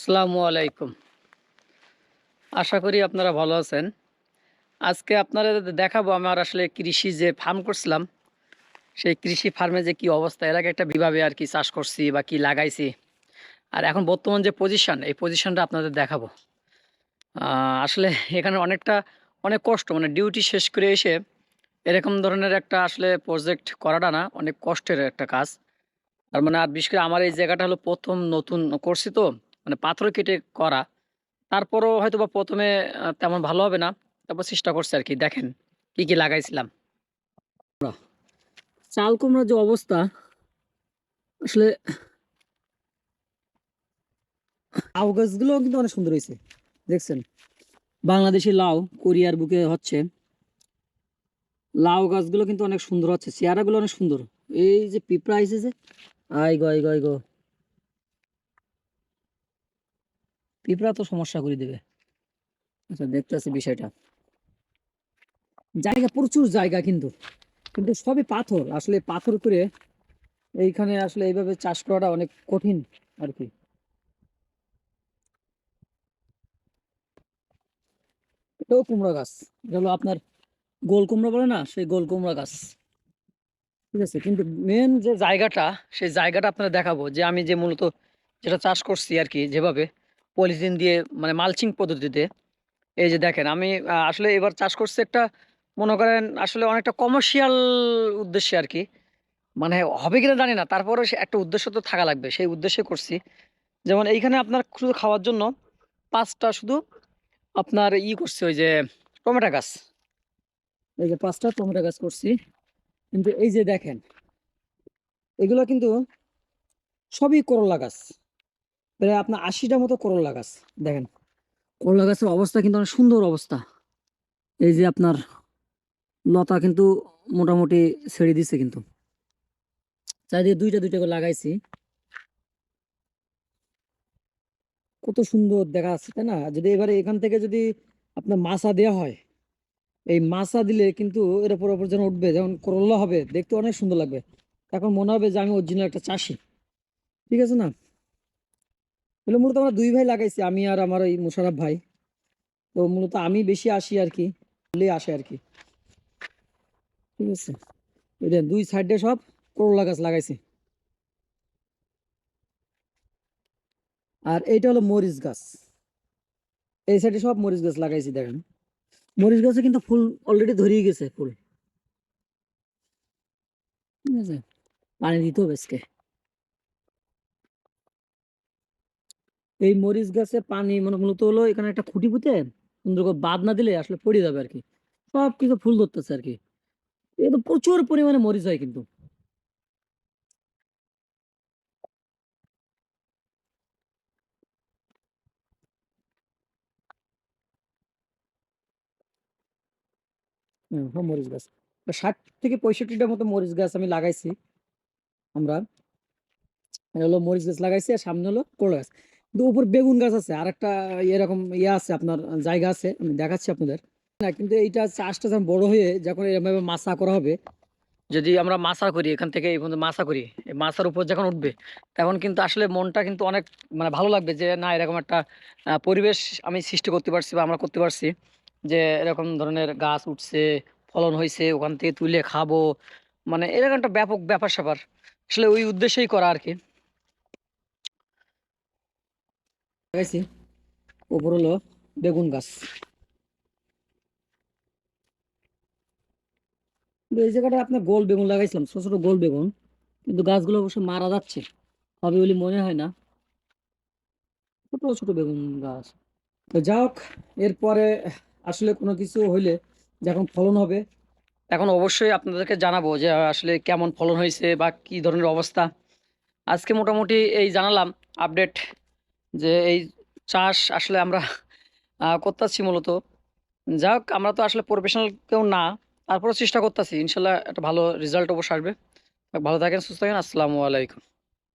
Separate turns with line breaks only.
আসসালামু আলাইকুম। আশা করি আপনারা ভালো আছেন। আজকে আপনারা দেখাবো আমার আসলে কৃষি যে ফার্ম করছিলাম, সেই কৃষি ফার্মে যে কি অবস্থা, এর আগে একটা বিভাবে আর কি চাষ করছি বা কি লাগাইছি। আর এখন বর্তমান যে পজিশন এই পজিশনটা আপনাদের দেখাবো। আসলে এখানে অনেকটা, অনেক কষ্ট মানে ডিউটি শেষ করে এসে এরকম ধরনের একটা আসলে প্রজেক্ট করাটা না, অনেক কষ্টের একটা কাজ। আর মানে আর বিশেষ করে আমার এই জায়গাটা হলো প্রথম নতুন করছি তো মানে পাথর কেটে করা, তারপরও হয়তো বা প্রথমে তেমন ভালো হবে না। তারপর চেষ্টা করছে আর কি, দেখেন কি কি লাগাইছিলাম। চাল কুমড়ার যে অবস্থা, আসলে লাউ গাছগুলো কিন্তু অনেক সুন্দর হয়েছে, দেখছেন? বাংলাদেশি লাউ কোরিয়ার বুকে হচ্ছে। লাউ গাছগুলো কিন্তু অনেক সুন্দর হচ্ছে, চেয়ারাগুলো অনেক সুন্দর। এই যে পিঁপড়া আইছে যে, I go I go I go. পিঁপড়া তো সমস্যা করে দেবে। আচ্ছা দেখতেছি বিষয়টা। জায়গা, প্রচুর জায়গা কিন্তু। কিন্তু সবই পাথর। আসলে পাথর করে এইখানে আসলে এইভাবে চাষ করাটা অনেক কঠিন আর কি। এটাও কুমড়া গাছ। এটা হলো আপনার গোল কুমড়া বলে না, সেই গোল কুমড়া গাছ। ঠিক আছে, কিন্তু মেন যে জায়গাটা, সেই জায়গাটা আপনারা দেখাবো। যে আমি যে মূলত যেটা চাষ করছি আর কি, যেভাবে পলিথিন দিয়ে মানে মালচিং পদ্ধতিতে। এই যে দেখেন, আমি আসলে এবার চাষ করছি একটা, মনে করেন আসলে অনেকটা কমার্শিয়াল উদ্দেশ্যে আর কি। মানে হবে কিনা জানি না তারপরে একটা উদ্দেশ্য তো থাকা লাগবে, সেই উদ্দেশ্যে করছি। যেমন এইখানে আপনার শুধু খাওয়ার জন্য পাঁচটা শুধু আপনার ই করছি, ওই যে টমেটো গাছ। এই যে পাঁচটা টমেটো গাছ করছি। কিন্তু এই যে দেখেন, এগুলো কিন্তু সবই করলা গাছ। প্রায় আপনার আশিটা মতো করলা গাছ, দেখেন। করলা গাছের অবস্থা কিন্তু অনেক সুন্দর অবস্থা। এই যে আপনার লতা কিন্তু মোটামুটি ছেড়ে দিছে কিন্তু। চারিদিকে দুইটা দুইটা করে লাগাইছি। কত সুন্দর দেখা যাচ্ছে, তাই না? যদি এবারে এখান থেকে যদি আপনার মাছা দেওয়া হয়, এই মাছা দিলে কিন্তু এর উপর উপর যেন উঠবে, যেমন করলা হবে, দেখতে অনেক সুন্দর লাগবে। এখন মনে হবে যে আমি অরিজিনাল একটা চাষি। ঠিক আছে না? এগুলো মূলত আমরা দুই ভাই লাগাইছি, আমি আর আমার ওই মোশারফ ভাই। তো মূলত আমি বেশি আসি আর কি আসে আর কি। ঠিক আছে? দুই সাইডে সব করলা গাছ লাগাইছি। আর এইটা হলো মরিচ গাছ। এই সাইডে সব মরিচ গাছ লাগাইছি, দেখেন। মরিচ গাছে কিন্তু ফুল অলরেডি ধরিয়ে গেছে ফুল। ঠিক আছে? পানি দিতে হবে এই মরিচ গাছে পানি মানে মূলত হলো এখানে একটা খুঁটি পুঁতে সুন্দর করে বাদ না দিলে আসলে পড়ে যাবে আর কি সব কিছু ফুল ধরতেছে আর কি এ তো প্রচুর পরিমাণে মরিচ হয় কিন্তু। মরিচ গাছ। ষাট থেকে পঁয়ষট্টিটার মতো মরিচ গাছ আমি লাগাইছি আমরা। এটা হলো মরিচ গাছ লাগাইছি আর সামনে হলো করলা গাছ। কিন্তু উপর বেগুন গাছ আছে আর একটা এরকম ইয়ে আছে, আপনার জায়গা আছে, আমি দেখাচ্ছি আপনাদের। না, কিন্তু এইটা চাষটা যখন বড় হয়ে যখন এরকমভাবে মাছা করা হবে, যদি আমরা মাছা করি, এখান থেকে এই পর্যন্ত মাছা করি, এই মাছার উপর যখন উঠবে, তখন কিন্তু আসলে মনটা কিন্তু অনেক মানে ভালো লাগবে যে, না, এরকম একটা পরিবেশ আমি সৃষ্টি করতে পারছি বা আমরা করতে পারছি, যে এরকম ধরনের গাছ উঠছে, ফলন হয়েছে ওখান থেকে তুলে খাব মানে এরকম একটা ব্যাপক ব্যাপার স্যাপার আসলে ওই উদ্দেশ্যেই করা আর কি। লাগাইছি। উপর হলো বেগুন গাছ। এই জায়গাটা আপনার গোল বেগুন লাগাইছিলাম, ছোট ছোট গোল বেগুন। কিন্তু গাছগুলো মারা যাচ্ছে, হবে বলে মনে হয় না। ছোট ছোট বেগুন গাছ। তো যা হোক, এরপরে আসলে কোনো কিছু হইলে যখন ফলন হবে। এখন অবশ্যই আপনাদেরকে জানাব যে আসলে কেমন ফলন হয়েছে বা কি ধরনের অবস্থা। আজকে মোটামুটি এই জানালাম, আপডেট যে এই চাষ আসলে আমরা করতেছি মূলত। যাক আমরা তো আসলে প্রফেশনাল কেউ না, তারপরেও চেষ্টা করতেছি। ইনশাল্লাহ একটা ভালো রেজাল্ট অবশ্য আসবে। ভালো থাকেন, সুস্থ থাকেন। আসসালামু আলাইকুম।